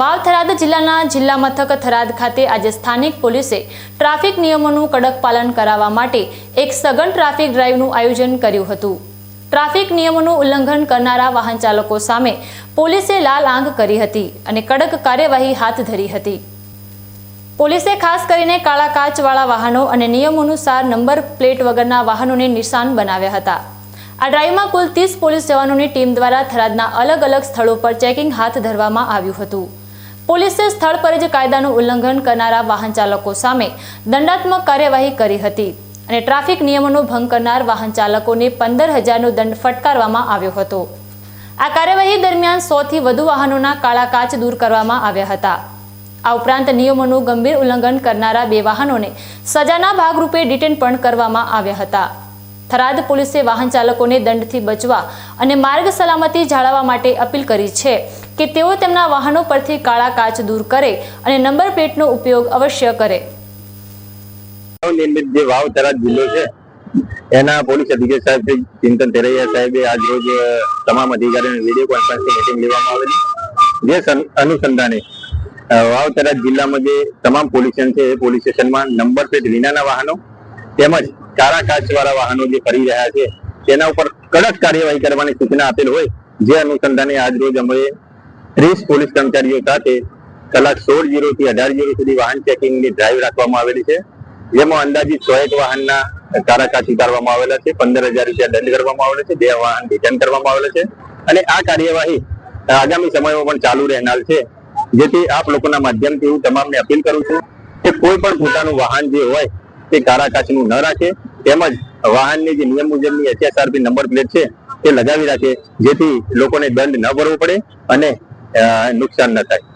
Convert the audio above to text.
વાવ થરાદ જિલ્લાના જિલ્લા મથક થરાદ ખાતે આજે સ્થાનિક પોલીસે ટ્રાફિક નિયમોનું કડક પાલન કરાવવા માટે એક સઘન ટ્રાફિક ડ્રાઈવનું આયોજન કર્યું હતું. ટ્રાફિક નિયમોનું ઉલ્લંઘન કરનારા વાહન ચાલકો સામે પોલીસે લાલ આંગ કરી હતી અને કડક કાર્યવાહી હાથ ધરી હતી. પોલીસે ખાસ કરીને કાળા કાચવાળા વાહનો અને નિયમોનુસાર નંબર પ્લેટ વગરના વાહનોને નિશાન બનાવ્યા હતા. આ ડ્રાઈવમાં કુલ ત્રીસ પોલીસ જવાનોની ટીમ દ્વારા થરાદના અલગ અલગ સ્થળો પર ચેકિંગ હાથ ધરવામાં આવ્યું હતું. પોલીસે સ્થળ પર જ કાયદાનું ઉલ્લંઘન કરનારા વાહન ચાલકો સામે દંડાત્મક કાર્યવાહી કરી હતી અને ટ્રાફિક નિયમોનો ભંગ કરનાર વાહન ચાલકોને પંદર હજારનો દંડ ફટકારવામાં આવ્યો હતો. આ કાર્યવાહી દરમિયાન સોથી વધુ વાહનોના કાળા કાચ દૂર કરવામાં આવ્યા હતા. આ ઉપરાંત નિયમોનું ગંભીર ઉલ્લંઘન કરનારા બે વાહનોને સજાના ભાગરૂપે ડિટેન પણ કરવામાં આવ્યા હતા. થરાદ પોલીસે વાહન ચાલકોને દંડથી બચવા અને માર્ગ સલામતી જાળવવા માટે અપીલ કરી છે. કે તેઓ તેમના વાહનો પરથી કાળા કાચ દૂર કરે અને નંબર પ્લેટનો ઉપયોગ અવશ્ય કરે. જે વાવ થરાદ જિલ્લો છે એના પોલીસ અધિકારી સાહેબ ચિંતન તેરૈયા સાહેબે આજ રોજ તમામ અધિકારીઓને વીડિયો કોન્ફરન્સની મીટિંગ લેવામાં આવેલી. જે અનુસંધાને અ, વાવ થરાદ જિલ્લામાં જે તમામ પોલીસ સ્ટેશન છે એ પોલીસ સ્ટેશનમાં નંબર પ્લેટ વિનાના વાહનો તેમજ કાળા કાચવાળા વાહનો જે ફરી રહ્યા છે તેના ઉપર કડક કાર્યવાહી કરવાની સૂચના આપેલ હોય જે અનુસંધાને આજ રોજ અમે ત્રીસ પોલીસ કર્મચારીઓ સાથે કલાક સોળ જીરો થી અઢાર જીરો સુધી વાહન ચેકિંગની ડ્રાઈવ રાખવામાં આવેલી છે. જેમાં અંદાજિત સો એક વાહનના કાળા કાચ ઉતારવામાં આવેલા છે. પંદર હજાર રૂપિયા દંડ કરવામાં આવેલો છે. બે વાહન રિટર્ન કરવામાં આવેલા છે. અને આ કાર્યવાહી આગામી સમયમાં પણ ચાલુ રહેનાર છે. જેથી આપ લોકોના માધ્યમથી હું તમામને અપીલ કરું છું કે કોઈ પણ પોતાનું વાહન જે હોય તે કારાકાચનું ન રાખે. તેમજ વાહનની જે નિયમ મુજબની એચએસઆરપી નંબર પ્લેટ છે તે લગાવી રાખે. જેથી લોકોને દંડ ન ભરવો પડે અને નુકસાન ન થાય.